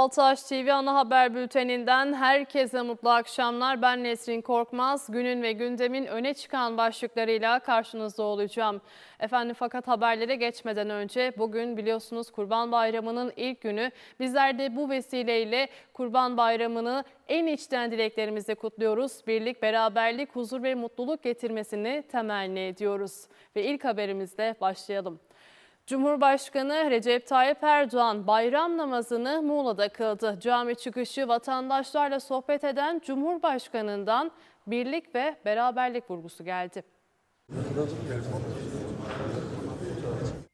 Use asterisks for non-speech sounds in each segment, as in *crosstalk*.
Altaş TV ana haber bülteninden herkese mutlu akşamlar. Ben Nesrin Korkmaz. Günün ve gündemin öne çıkan başlıklarıyla karşınızda olacağım. Efendim fakat haberlere geçmeden önce bugün biliyorsunuz Kurban Bayramı'nın ilk günü. Bizler de bu vesileyle Kurban Bayramı'nı en içten dileklerimizle kutluyoruz. Birlik, beraberlik, huzur ve mutluluk getirmesini temenni ediyoruz. Ve ilk haberimizle başlayalım. Cumhurbaşkanı Recep Tayyip Erdoğan bayram namazını Muğla'da kıldı. Cami çıkışı vatandaşlarla sohbet eden Cumhurbaşkanı'ndan birlik ve beraberlik vurgusu geldi.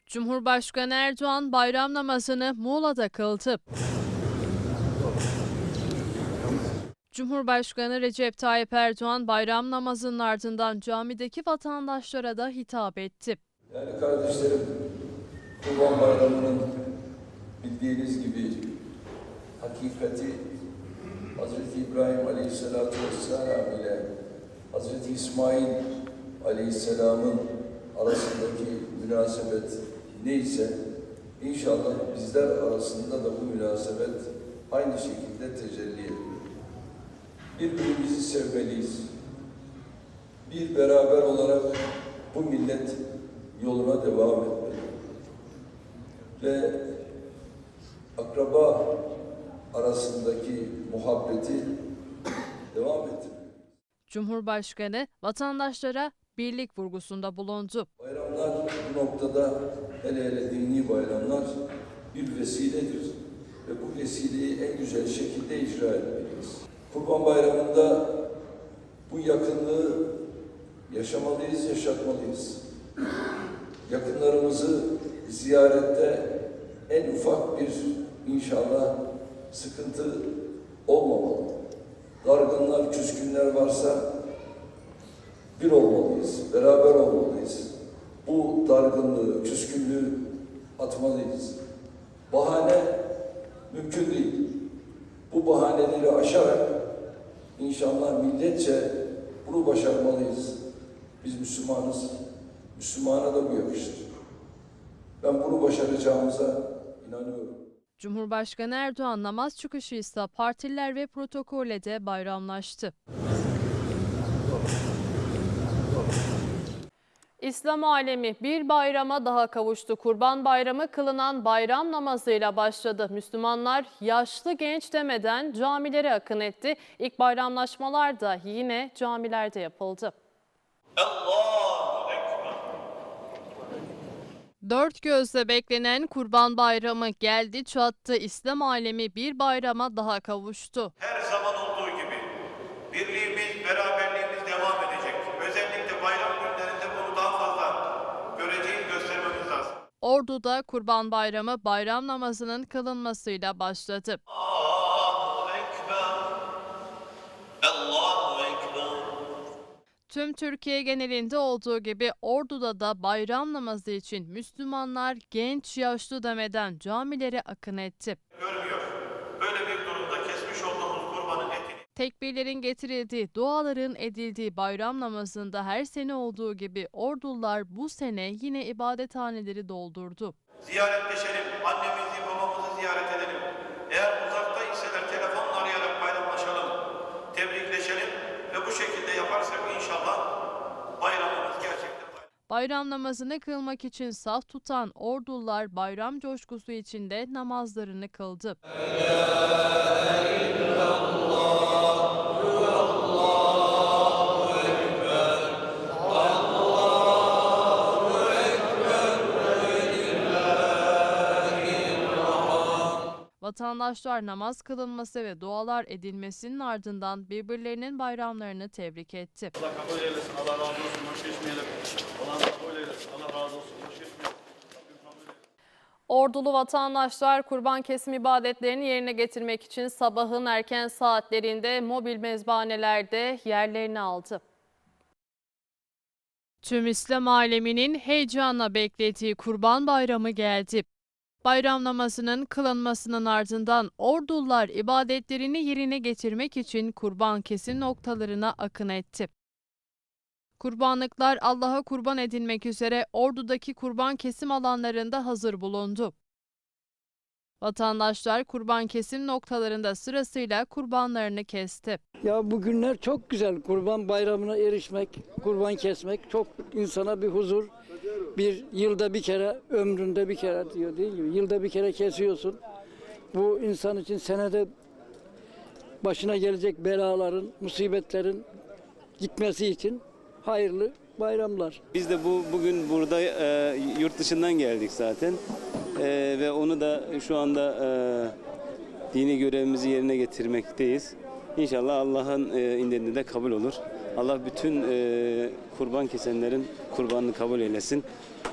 Cumhurbaşkanı Erdoğan bayram namazını Muğla'da kıldı. Cumhurbaşkanı Recep Tayyip Erdoğan bayram namazının ardından camideki vatandaşlara da hitap etti. Yani kardeşlerim, Kurban Bayramı'nın bildiğiniz gibi hakikati Hz. İbrahim Aleyhisselatü Vesselam ile Hz. İsmail Aleyhisselam'ın arasındaki münasebet neyse inşallah bizler arasında da bu münasebet aynı şekilde tecelli ediyor. Birbirimizi sevmeliyiz. Bir beraber olarak bu millet yoluna devam etmeli. Ve akraba arasındaki muhabbeti devam ettirmeli. Cumhurbaşkanı vatandaşlara birlik vurgusunda bulundu. Bayramlar bu noktada hele hele dini bayramlar bir vesiledir. Ve bu vesileyi en güzel şekilde icra etmeliyiz. Kurban Bayramı'nda bu yakınlığı yaşamalıyız, yaşatmalıyız. Yakınlarımızı ziyarette en ufak bir inşallah sıkıntı olmamalı. Dargınlar, küskünler varsa bir olmalıyız, beraber olmalıyız. Bu dargınlığı, küskünlüğü atmalıyız. Bahane mümkün değil. Bu bahaneleri aşarak inşallah milletçe bunu başarmalıyız. Biz Müslümanız. Müslümana da bu yakışır. Ben bunu başaracağımıza inanıyorum. Cumhurbaşkanı Erdoğan namaz çıkışı ise partililer ve protokolle de bayramlaştı. İslam alemi bir bayrama daha kavuştu. Kurban Bayramı kılınan bayram namazıyla başladı. Müslümanlar yaşlı genç demeden camilere akın etti. İlk bayramlaşmalar da yine camilerde yapıldı. Ekber. Dört gözle beklenen Kurban Bayramı geldi çattı. İslam alemi bir bayrama daha kavuştu. Her zaman olduğu gibi birliğimiz, beraberliğimiz devam edecek. Özellikle bayram günlerinde bunu daha fazla göreceğiz, göstermemiz lazım. Ordu'da Kurban Bayramı bayram namazının kılınmasıyla başladı. Allahu Tüm Türkiye genelinde olduğu gibi Ordu'da da bayram namazı için Müslümanlar genç yaşlı demeden camilere akın etti. Görmüyor. Böyle bir durumda kesmiş olduğumuz kurbanın etini Tekbirlerin getirildiği, duaların edildiği bayram namazında her sene olduğu gibi Ordular bu sene yine ibadethaneleri doldurdu. ziyaretleşelim, annemizi, babamızı ziyaret edelim. Eğer uzakta iseler telefonla arayarak bayramlaşalım, tebrikleşelim ve bu şekilde yaparsak inşallah bayramımız gerçekten bayram. Namazını kılmak için saf tutan ordular bayram coşkusu içinde namazlarını kıldı. Vatandaşlar namaz kılınması ve dualar edilmesinin ardından birbirlerinin bayramlarını tebrik etti. Allah kabul eylesin. Allah razı olsun. Boş geçmeyelim. Allah kabul eylesin. Allah razı olsun. Geçmeyelim. Ordulu vatandaşlar kurban kesim ibadetlerini yerine getirmek için sabahın erken saatlerinde mobil mezbanelerde yerlerini aldı. Tüm İslam aleminin heyecanla beklediği Kurban Bayramı geldi. Bayram namazının kılınmasının ardından ordular ibadetlerini yerine getirmek için kurban kesim noktalarına akın etti. Kurbanlıklar Allah'a kurban edilmek üzere Ordu'daki kurban kesim alanlarında hazır bulundu. Vatandaşlar kurban kesim noktalarında sırasıyla kurbanlarını kesti. Ya bu günler çok güzel. Kurban bayramına erişmek, kurban kesmek çok insana bir huzur. Bir yılda bir kere, ömründe bir kere diyor değil mi? Yılda bir kere kesiyorsun. Bu insan için senede başına gelecek belaların, musibetlerin gitmesi için hayırlı bayramlar. Biz de bu bugün burada e, yurt dışından geldik zaten E, ve onu da şu anda e, dini görevimizi yerine getirmekteyiz. İnşallah Allah'ın e, indinde de kabul olur. Allah bütün e, kurban kesenlerin kurbanını kabul eylesin.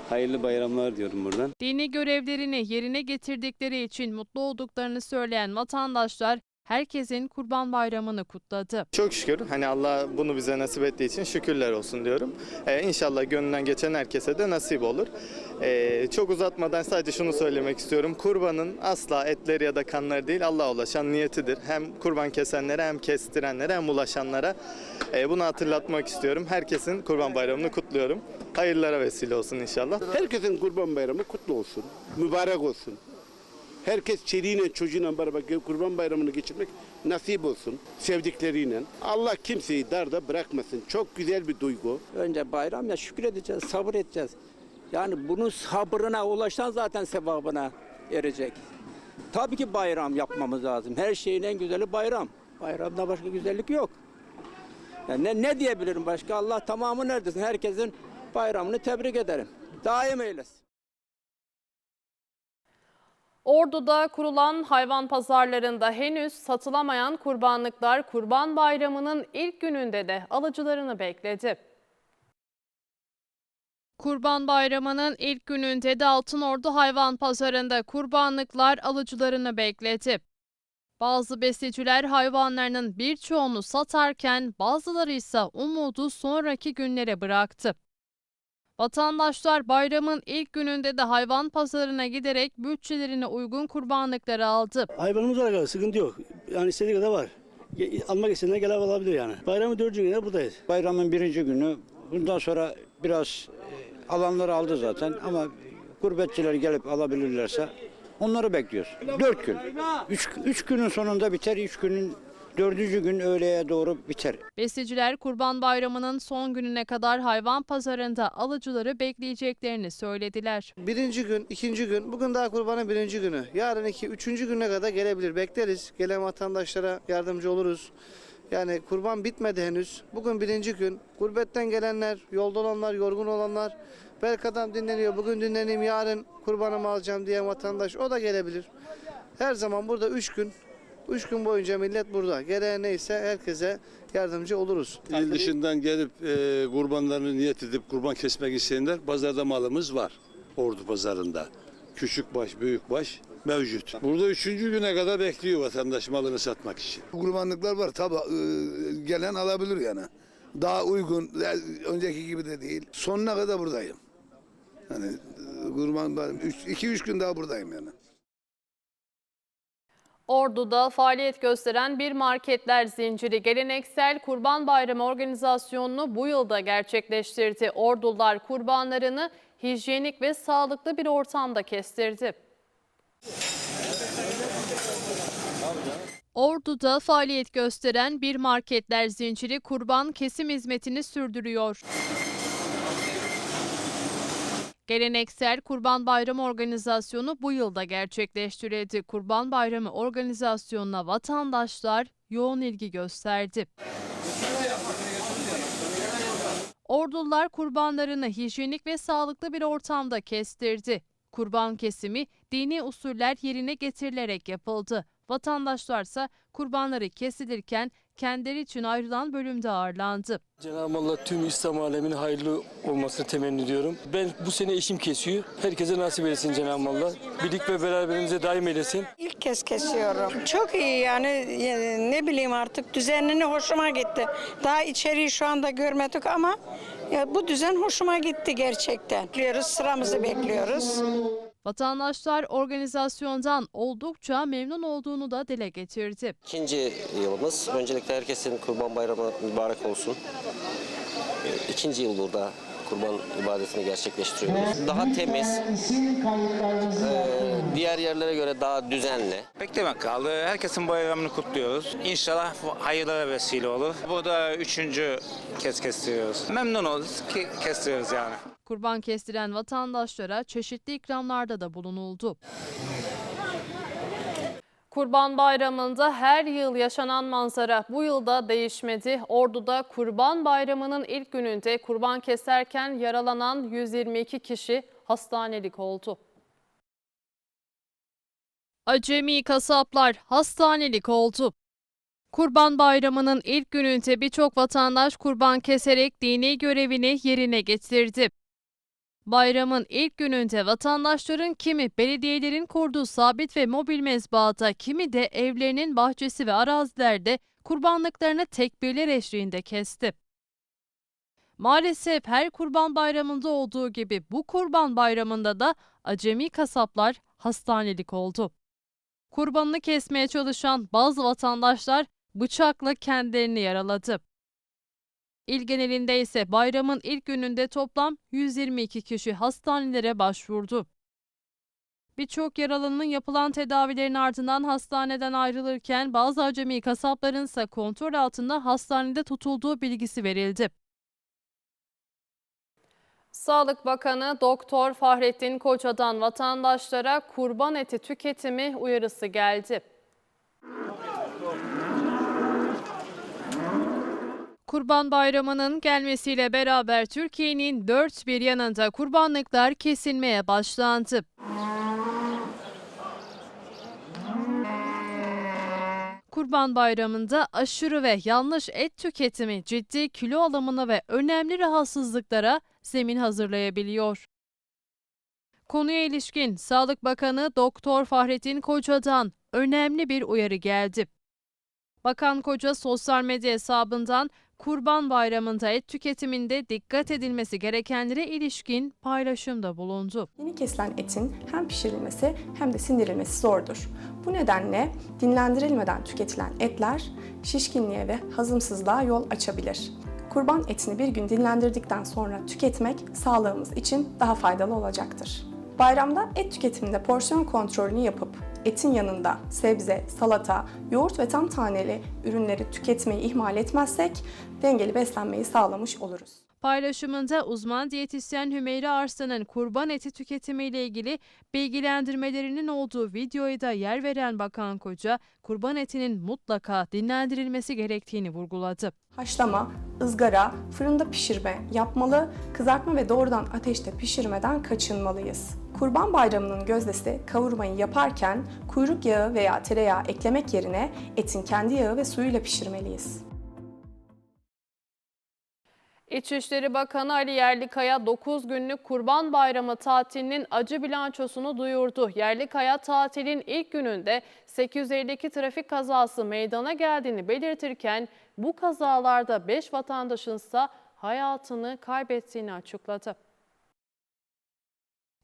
Hayırlı bayramlar diyorum buradan. Dini görevlerini yerine getirdikleri için mutlu olduklarını söyleyen vatandaşlar herkesin Kurban Bayramı'nı kutladı. Çok şükür hani Allah bunu bize nasip ettiği için şükürler olsun diyorum. Ee, inşallah gönlünden geçen herkese de nasip olur. Ee, çok uzatmadan sadece şunu söylemek istiyorum. Kurbanın asla etleri ya da kanları değil Allah'a ulaşan niyetidir. Hem kurban kesenlere hem kestirenlere hem ulaşanlara Ee, bunu hatırlatmak istiyorum. Herkesin kurban bayramını kutluyorum. Hayırlara vesile olsun inşallah. Herkesin kurban bayramı kutlu olsun, mübarek olsun. Herkes çeliğine, çocuğuyla beraber kurban bayramını geçirmek nasip olsun, sevdikleriyle. Allah kimseyi darda bırakmasın. Çok güzel bir duygu. Önce bayram ya şükür edeceğiz, sabır edeceğiz. Yani bunun sabrına ulaşan zaten sevabına erecek. Tabii ki bayram yapmamız lazım. Her şeyin en güzeli bayram. Bayramda başka güzellik yok. Yani ne, ne diyebilirim başka? Allah tamamı neredesin? Herkesin bayramını tebrik ederim. Daim eylesin. Ordu'da kurulan hayvan pazarlarında henüz satılamayan kurbanlıklar Kurban Bayramı'nın ilk gününde de alıcılarını bekledi. Kurban Bayramı'nın ilk gününde de Altınordu Hayvan Pazarı'nda kurbanlıklar alıcılarını bekledi. Bazı besiciler hayvanlarının birçoğunu satarken bazıları ise umudu sonraki günlere bıraktı. Vatandaşlar bayramın ilk gününde de hayvan pazarına giderek bütçelerine uygun kurbanlıkları aldı. Hayvanımız var kadar sıkıntı yok. Yani istediği kadar var. Almak isteyenler gel alabilir yani. Bayramın dördüncü günü buradayız. Bayramın birinci günü. Bundan sonra biraz e, alanları aldı zaten ama gurbetçiler gelip alabilirlerse onları bekliyoruz. Dört gün. Üç, üç günün sonunda biter. Üç günün dördüncü gün öğleye doğru biter. Besiciler Kurban Bayramı'nın son gününe kadar hayvan pazarında alıcıları bekleyeceklerini söylediler. Birinci gün, ikinci gün, bugün daha kurbanın birinci günü. Yarın iki, üçüncü güne kadar gelebilir. Bekleriz. Gelen vatandaşlara yardımcı oluruz. Yani kurban bitmedi henüz. Bugün birinci gün. Gurbetten gelenler, yolda olanlar, yorgun olanlar. Belki adam dinleniyor. Bugün dinleneyim, yarın kurbanımı alacağım diyen vatandaş o da gelebilir. Her zaman burada üç gün. Üç gün boyunca millet burada. Gereği neyse herkese yardımcı oluruz. İl dışından gelip e, kurbanlarını niyet edip kurban kesmek isteyenler pazarda malımız var. Ordu pazarında. Küçük baş, büyük baş mevcut. Burada üçüncü güne kadar bekliyor vatandaş malını satmak için. Kurbanlıklar var tabi gelen alabilir yani. Daha uygun, önceki gibi de değil. Sonuna kadar buradayım. Hani kurban 2-3 gün daha buradayım yani. Ordu'da faaliyet gösteren bir marketler zinciri geleneksel Kurban Bayramı organizasyonunu bu yılda gerçekleştirdi. Ordular kurbanlarını hijyenik ve sağlıklı bir ortamda kestirdi. Ordu'da faaliyet gösteren bir marketler zinciri kurban kesim hizmetini sürdürüyor. Geleneksel Kurban Bayramı organizasyonu bu yılda gerçekleştirildi. Kurban Bayramı organizasyonuna vatandaşlar yoğun ilgi gösterdi. Ordular kurbanlarını hijyenik ve sağlıklı bir ortamda kestirdi. Kurban kesimi dini usuller yerine getirilerek yapıldı. Vatandaşlarsa kurbanları kesilirken kendileri için ayrılan bölümde ağırlandı. Cenab-ı Allah tüm İslam aleminin hayırlı olmasını temenni ediyorum. Ben bu sene eşim kesiyor. Herkese nasip eylesin Cenab-ı Allah. Birlik ve beraberimize daim eylesin. İlk kez kesiyorum. Çok iyi yani e, ne bileyim artık düzenini hoşuma gitti. Daha içeriği şu anda görmedik ama ya bu düzen hoşuma gitti gerçekten. Bekliyoruz sıramızı bekliyoruz. Vatandaşlar organizasyondan oldukça memnun olduğunu da dile getirdi. İkinci yılımız. Öncelikle herkesin kurban bayramı mübarek olsun. İkinci yıl burada kurban ibadetini gerçekleştiriyoruz. Daha temiz, e, diğer yerlere göre daha düzenli. Beklemek kaldı. Herkesin bayramını kutluyoruz. İnşallah hayırlara vesile olur. Burada üçüncü kez kestiriyoruz. Memnun oluruz ki kestiriyoruz yani. Kurban kestiren vatandaşlara çeşitli ikramlarda da bulunuldu. Kurban Bayramı'nda her yıl yaşanan manzara bu yılda değişmedi. Ordu'da Kurban Bayramı'nın ilk gününde kurban keserken yaralanan 122 kişi hastanelik oldu. Acemi kasaplar hastanelik oldu. Kurban Bayramı'nın ilk gününde birçok vatandaş kurban keserek dini görevini yerine getirdi. Bayramın ilk gününde vatandaşların kimi belediyelerin kurduğu sabit ve mobil mezbahada, kimi de evlerinin bahçesi ve arazilerde kurbanlıklarını tekbirler eşliğinde kesti. Maalesef her kurban bayramında olduğu gibi bu kurban bayramında da acemi kasaplar hastanelik oldu. Kurbanını kesmeye çalışan bazı vatandaşlar bıçakla kendilerini yaraladı. İl genelinde ise bayramın ilk gününde toplam 122 kişi hastanelere başvurdu. Birçok yaralının yapılan tedavilerin ardından hastaneden ayrılırken bazı acemi kasapların ise kontrol altında hastanede tutulduğu bilgisi verildi. Sağlık Bakanı Doktor Fahrettin Koca'dan vatandaşlara kurban eti tüketimi uyarısı geldi. Kurban Bayramı'nın gelmesiyle beraber Türkiye'nin dört bir yanında kurbanlıklar kesilmeye başlandı. Kurban Bayramı'nda aşırı ve yanlış et tüketimi ciddi kilo alımına ve önemli rahatsızlıklara zemin hazırlayabiliyor. Konuya ilişkin Sağlık Bakanı Doktor Fahrettin Koca'dan önemli bir uyarı geldi. Bakan Koca sosyal medya hesabından Kurban Bayramı'nda et tüketiminde dikkat edilmesi gerekenlere ilişkin paylaşımda bulundu. Yeni kesilen etin hem pişirilmesi hem de sindirilmesi zordur. Bu nedenle dinlendirilmeden tüketilen etler şişkinliğe ve hazımsızlığa yol açabilir. Kurban etini bir gün dinlendirdikten sonra tüketmek sağlığımız için daha faydalı olacaktır. Bayramda et tüketiminde porsiyon kontrolünü yapıp etin yanında sebze, salata, yoğurt ve tam taneli ürünleri tüketmeyi ihmal etmezsek dengeli beslenmeyi sağlamış oluruz. Paylaşımında uzman diyetisyen Hümeyra Arslan'ın kurban eti tüketimiyle ilgili bilgilendirmelerinin olduğu videoya da yer veren Bakan Koca, kurban etinin mutlaka dinlendirilmesi gerektiğini vurguladı. Haşlama, ızgara, fırında pişirme yapmalı, kızartma ve doğrudan ateşte pişirmeden kaçınmalıyız. Kurban Bayramı'nın gözdesi kavurmayı yaparken kuyruk yağı veya tereyağı eklemek yerine etin kendi yağı ve suyuyla pişirmeliyiz. İçişleri Bakanı Ali Yerlikaya 9 günlük Kurban Bayramı tatilinin acı bilançosunu duyurdu. Yerlikaya tatilin ilk gününde 852 trafik kazası meydana geldiğini belirtirken bu kazalarda 5 vatandaşın ise hayatını kaybettiğini açıkladı.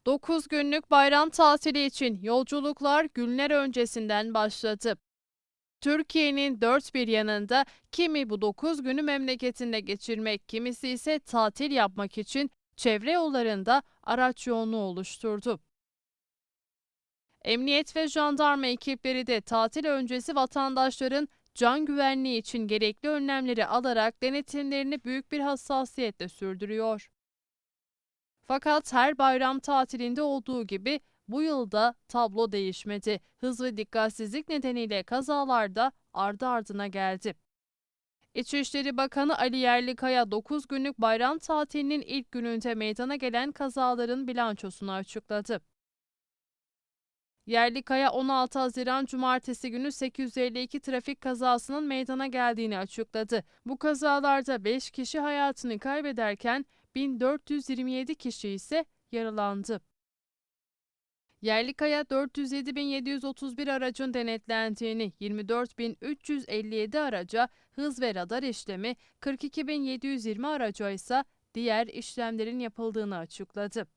9 günlük bayram tatili için yolculuklar günler öncesinden başladı. Türkiye'nin dört bir yanında kimi bu 9 günü memleketinde geçirmek, kimisi ise tatil yapmak için çevre yollarında araç yoğunluğu oluşturdu. Emniyet ve jandarma ekipleri de tatil öncesi vatandaşların can güvenliği için gerekli önlemleri alarak denetimlerini büyük bir hassasiyetle sürdürüyor. Fakat her bayram tatilinde olduğu gibi bu yılda tablo değişmedi. Hız ve dikkatsizlik nedeniyle kazalarda ardı ardına geldi. İçişleri Bakanı Ali Yerlikaya 9 günlük bayram tatilinin ilk gününde meydana gelen kazaların bilançosunu açıkladı. Yerlikaya 16 Haziran Cumartesi günü 852 trafik kazasının meydana geldiğini açıkladı. Bu kazalarda 5 kişi hayatını kaybederken 1427 kişi ise yaralandı. Yerlikaya 407.731 aracın denetlendiğini, 24.357 araca hız ve radar işlemi, 42.720 araca ise diğer işlemlerin yapıldığını açıkladı.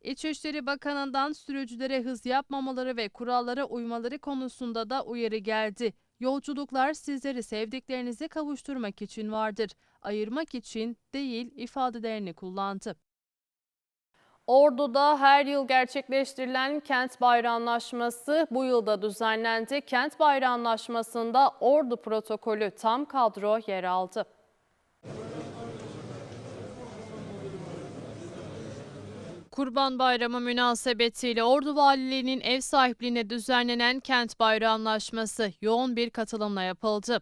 İçişleri Bakanı'ndan sürücülere hız yapmamaları ve kurallara uymaları konusunda da uyarı geldi. Yolculuklar sizleri sevdiklerinize kavuşturmak için vardır, ayırmak için değil ifadelerini kullandı. Ordu'da her yıl gerçekleştirilen kent bayramlaşması bu yılda düzenlendi. Kent bayramlaşmasında Ordu protokolü tam kadro yer aldı. Kurban Bayramı münasebetiyle Ordu Valiliği'nin ev sahipliğine düzenlenen kent bayramlaşması yoğun bir katılımla yapıldı.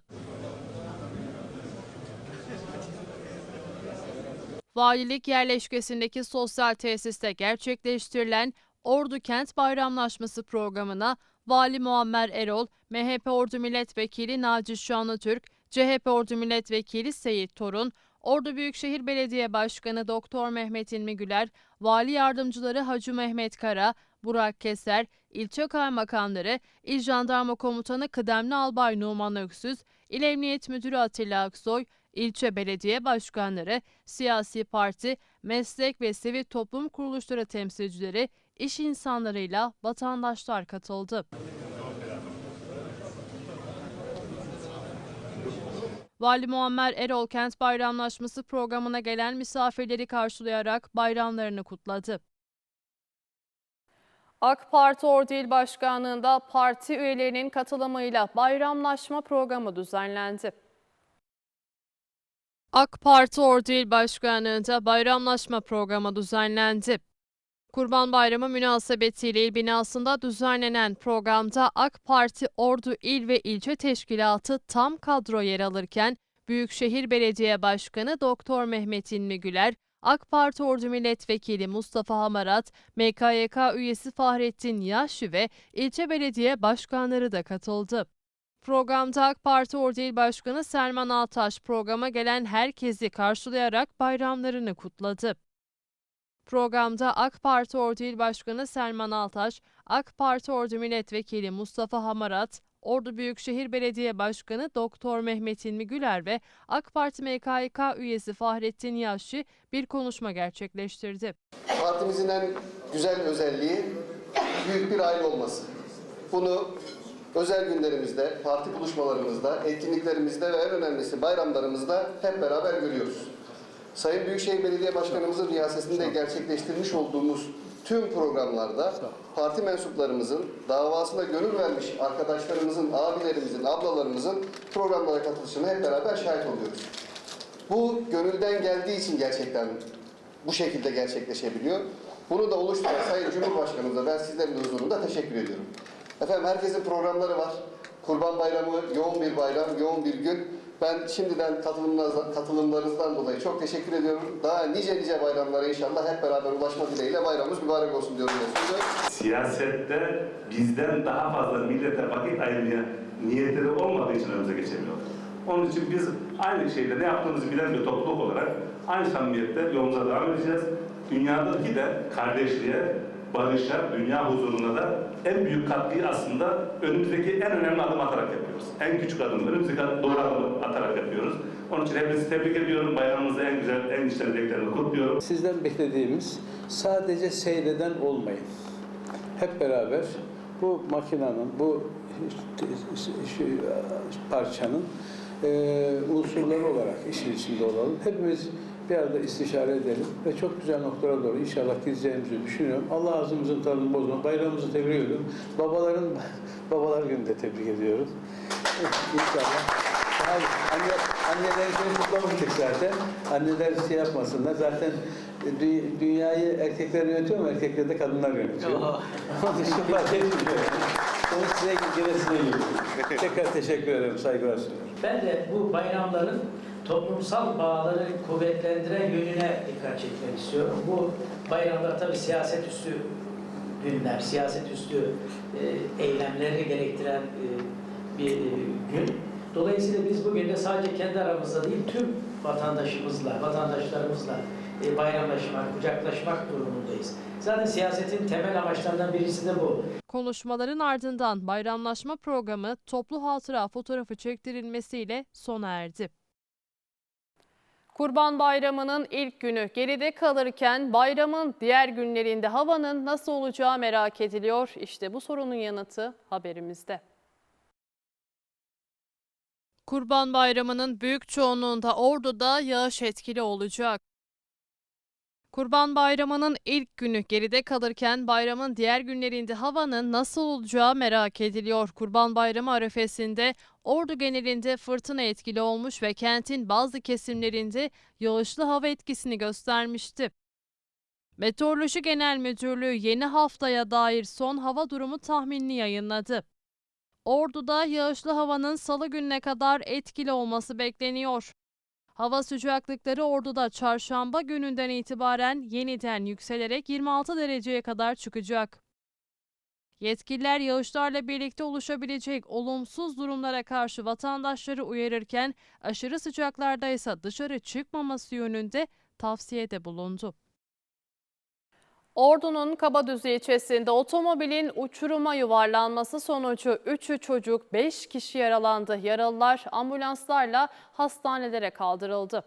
Valilik yerleşkesindeki sosyal tesiste gerçekleştirilen Ordu Kent Bayramlaşması programına Vali Muammer Erol, MHP Ordu Milletvekili Naci Şanlıtürk, CHP Ordu Milletvekili Seyit Torun, Ordu Büyükşehir Belediye Başkanı Doktor Mehmet İlmi Güler, Vali Yardımcıları Hacı Mehmet Kara, Burak Keser, ilçe kaymakamları, İl Jandarma Komutanı Kıdemli Albay Numan Öksüz, İl Emniyet Müdürü Atilla Aksoy, ilçe belediye başkanları, siyasi parti, meslek ve sivil toplum kuruluşları temsilcileri, iş insanlarıyla vatandaşlar katıldı. Vali Muammer Erol Kent Bayramlaşması programına gelen misafirleri karşılayarak bayramlarını kutladı. AK Parti Ordu İl Başkanlığı'nda parti üyelerinin katılımıyla bayramlaşma programı düzenlendi. AK Parti Ordu İl Başkanlığı'nda bayramlaşma programı düzenlendi. Kurban Bayramı münasebetiyle il binasında düzenlenen programda AK Parti Ordu İl ve İlçe Teşkilatı tam kadro yer alırken Büyükşehir Belediye Başkanı Doktor Mehmet İlmi Güler, AK Parti Ordu Milletvekili Mustafa Hamarat, MKYK üyesi Fahrettin Yaşlı ve ilçe belediye başkanları da katıldı. Programda AK Parti Ordu İl Başkanı Selman Altaş programa gelen herkesi karşılayarak bayramlarını kutladı. Programda AK Parti Ordu İl Başkanı Selman Altaş, AK Parti Ordu Milletvekili Mustafa Hamarat, Ordu Büyükşehir Belediye Başkanı Doktor Mehmet İlmi Güler ve AK Parti MKYK üyesi Fahrettin Yaşlı bir konuşma gerçekleştirdi. Partimizin en güzel özelliği büyük bir aile olması. Bunu özel günlerimizde, parti buluşmalarımızda, etkinliklerimizde ve en önemlisi bayramlarımızda hep beraber görüyoruz. Sayın Büyükşehir Belediye Başkanımızın riyasesinde gerçekleştirmiş olduğumuz tüm programlarda parti mensuplarımızın, davasına gönül vermiş arkadaşlarımızın, abilerimizin, ablalarımızın programlara katılışına hep beraber şahit oluyoruz. Bu gönülden geldiği için gerçekten bu şekilde gerçekleşebiliyor. Bunu da oluşturan Sayın Cumhurbaşkanımıza ben sizlerin huzurunda teşekkür ediyorum. Efendim herkesin programları var. Kurban Bayramı yoğun bir bayram, yoğun bir gün. Ben şimdiden katılımlarınızdan, dolayı çok teşekkür ediyorum. Daha nice nice bayramlara inşallah hep beraber ulaşma dileğiyle bayramımız mübarek olsun diyorum. Siyasette bizden daha fazla millete vakit ayırmaya niyetleri olmadığı için önümüze geçemiyor. Onun için biz aynı şeyde ne yaptığımızı bilen bir topluluk olarak aynı samimiyette yolumuza devam edeceğiz. Dünyadaki de kardeşliğe, barışa, dünya huzuruna da en büyük katkıyı aslında önümüzdeki en önemli adım atarak yapıyoruz. En küçük adım, önümüzdeki doğru adımı atarak yapıyoruz. Onun için hepinizi tebrik ediyorum. Bayramınızı en güzel, en içten dileklerimle kutluyorum. Sizden beklediğimiz sadece seyreden olmayın. Hep beraber bu makinenin, bu şu parçanın e, unsurları olarak işin içinde olalım. Hepimiz bir arada istişare edelim ve çok güzel noktalara doğru inşallah gideceğimizi düşünüyorum. Allah ağzımızın tadını bozma. Bayramımızı tebrik ediyorum. Babaların *laughs* babalar günü de tebrik ediyorum. İnşallah. Hayır, anne, anneleri seni kutlamıştık zaten. Anneler şey yapmasınlar. Zaten dü- dünyayı erkekler yönetiyor ama erkekler de kadınlar yönetiyor. *laughs* Onun için fark etmiyor. Onu size gerisine geliyor. Tekrar teşekkür ederim. Saygılar sunuyorum. Ben de bu bayramların toplumsal bağları kuvvetlendiren yönüne dikkat çekmek istiyorum. Bu bayramlar tabii siyaset üstü günler, siyaset üstü e, eylemleri gerektiren e, bir e, gün. Dolayısıyla biz bugün de sadece kendi aramızda değil, tüm vatandaşımızla, vatandaşlarımızla e, bayramlaşmak, kucaklaşmak durumundayız. Zaten siyasetin temel amaçlarından birisi de bu. Konuşmaların ardından bayramlaşma programı toplu hatıra fotoğrafı çektirilmesiyle sona erdi. Kurban Bayramı'nın ilk günü geride kalırken bayramın diğer günlerinde havanın nasıl olacağı merak ediliyor. İşte bu sorunun yanıtı haberimizde. Kurban Bayramı'nın büyük çoğunluğunda Ordu'da yağış etkili olacak. Kurban Bayramı'nın ilk günü geride kalırken bayramın diğer günlerinde havanın nasıl olacağı merak ediliyor. Kurban Bayramı arefesinde Ordu genelinde fırtına etkili olmuş ve kentin bazı kesimlerinde yağışlı hava etkisini göstermişti. Meteoroloji Genel Müdürlüğü yeni haftaya dair son hava durumu tahminini yayınladı. Ordu'da yağışlı havanın salı gününe kadar etkili olması bekleniyor. Hava sıcaklıkları Ordu'da çarşamba gününden itibaren yeniden yükselerek 26 dereceye kadar çıkacak. Yetkililer yağışlarla birlikte oluşabilecek olumsuz durumlara karşı vatandaşları uyarırken aşırı sıcaklarda ise dışarı çıkmaması yönünde tavsiyede bulundu. Ordu'nun Kabadüzü ilçesinde otomobilin uçuruma yuvarlanması sonucu 3'ü çocuk 5 kişi yaralandı. Yaralılar ambulanslarla hastanelere kaldırıldı.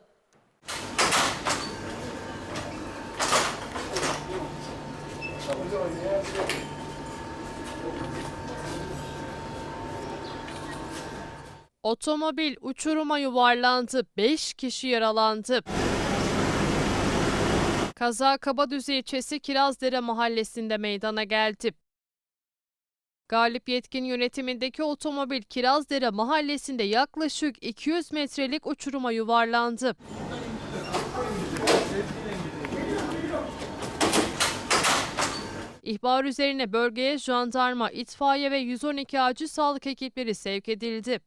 Otomobil uçuruma yuvarlandı. 5 kişi yaralandı. Kaza Kabadüzü ilçesi Kirazdere mahallesinde meydana geldi. Galip Yetkin yönetimindeki otomobil Kirazdere mahallesinde yaklaşık 200 metrelik uçuruma yuvarlandı. İhbar üzerine bölgeye jandarma, itfaiye ve 112 acil sağlık ekipleri sevk edildi.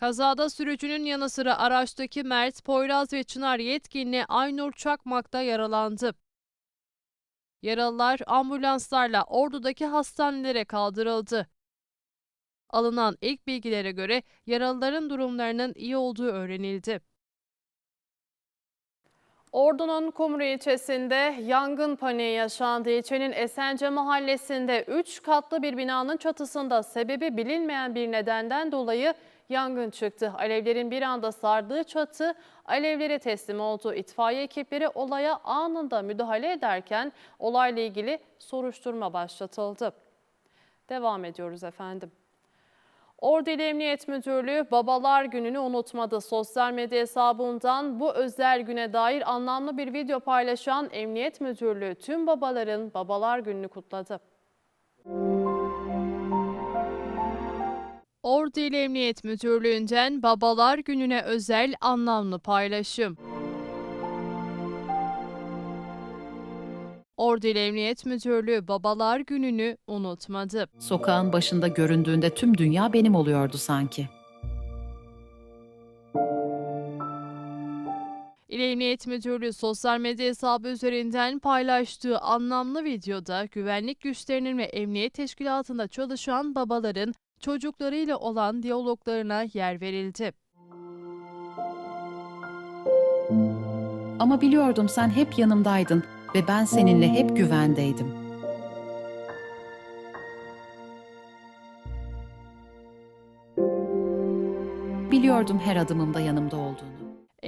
Kazada sürücünün yanı sıra araçtaki Mert, Poyraz ve Çınar Yetkinli Aynur Çakmak da yaralandı. Yaralılar ambulanslarla Ordu'daki hastanelere kaldırıldı. Alınan ilk bilgilere göre yaralıların durumlarının iyi olduğu öğrenildi. Ordu'nun Kumru ilçesinde yangın paniği yaşandı. İlçenin Esence mahallesinde 3 katlı bir binanın çatısında sebebi bilinmeyen bir nedenden dolayı yangın çıktı. Alevlerin bir anda sardığı çatı alevlere teslim oldu. İtfaiye ekipleri olaya anında müdahale ederken olayla ilgili soruşturma başlatıldı. Devam ediyoruz efendim. Ordu İl Emniyet Müdürlüğü Babalar Günü'nü unutmadı. Sosyal medya hesabından bu özel güne dair anlamlı bir video paylaşan Emniyet Müdürlüğü tüm babaların Babalar Günü'nü kutladı. Ordu İl Emniyet Müdürlüğü'nden Babalar Günü'ne özel anlamlı paylaşım. Ordu İl Emniyet Müdürlüğü Babalar Günü'nü unutmadı. Sokağın başında göründüğünde tüm dünya benim oluyordu sanki. İl Emniyet Müdürlüğü sosyal medya hesabı üzerinden paylaştığı anlamlı videoda güvenlik güçlerinin ve emniyet teşkilatında çalışan babaların çocuklarıyla olan diyaloglarına yer verildi. Ama biliyordum sen hep yanımdaydın ve ben seninle hep güvendeydim. Biliyordum her adımımda yanımda olduğunu.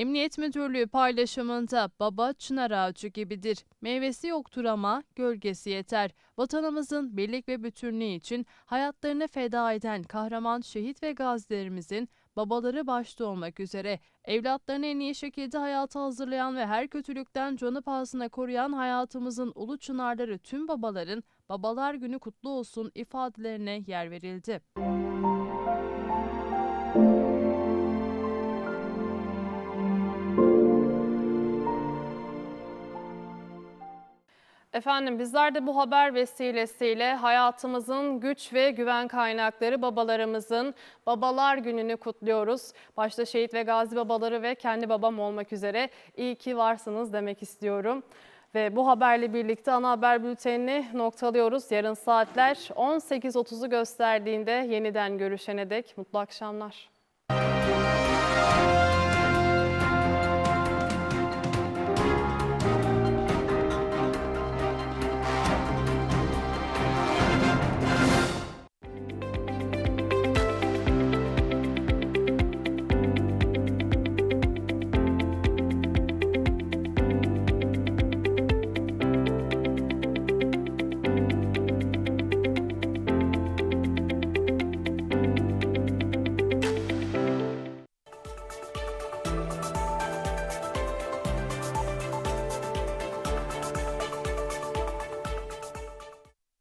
Emniyet Müdürlüğü paylaşımında baba çınar ağacı gibidir. Meyvesi yoktur ama gölgesi yeter. Vatanımızın birlik ve bütünlüğü için hayatlarını feda eden kahraman şehit ve gazilerimizin babaları başta olmak üzere evlatlarını en iyi şekilde hayata hazırlayan ve her kötülükten canı pahasına koruyan hayatımızın ulu çınarları tüm babaların Babalar Günü kutlu olsun ifadelerine yer verildi. Efendim bizler de bu haber vesilesiyle hayatımızın güç ve güven kaynakları babalarımızın Babalar Günü'nü kutluyoruz. Başta şehit ve gazi babaları ve kendi babam olmak üzere iyi ki varsınız demek istiyorum. Ve bu haberle birlikte ana haber bültenini noktalıyoruz. Yarın saatler 18.30'u gösterdiğinde yeniden görüşene dek mutlu akşamlar.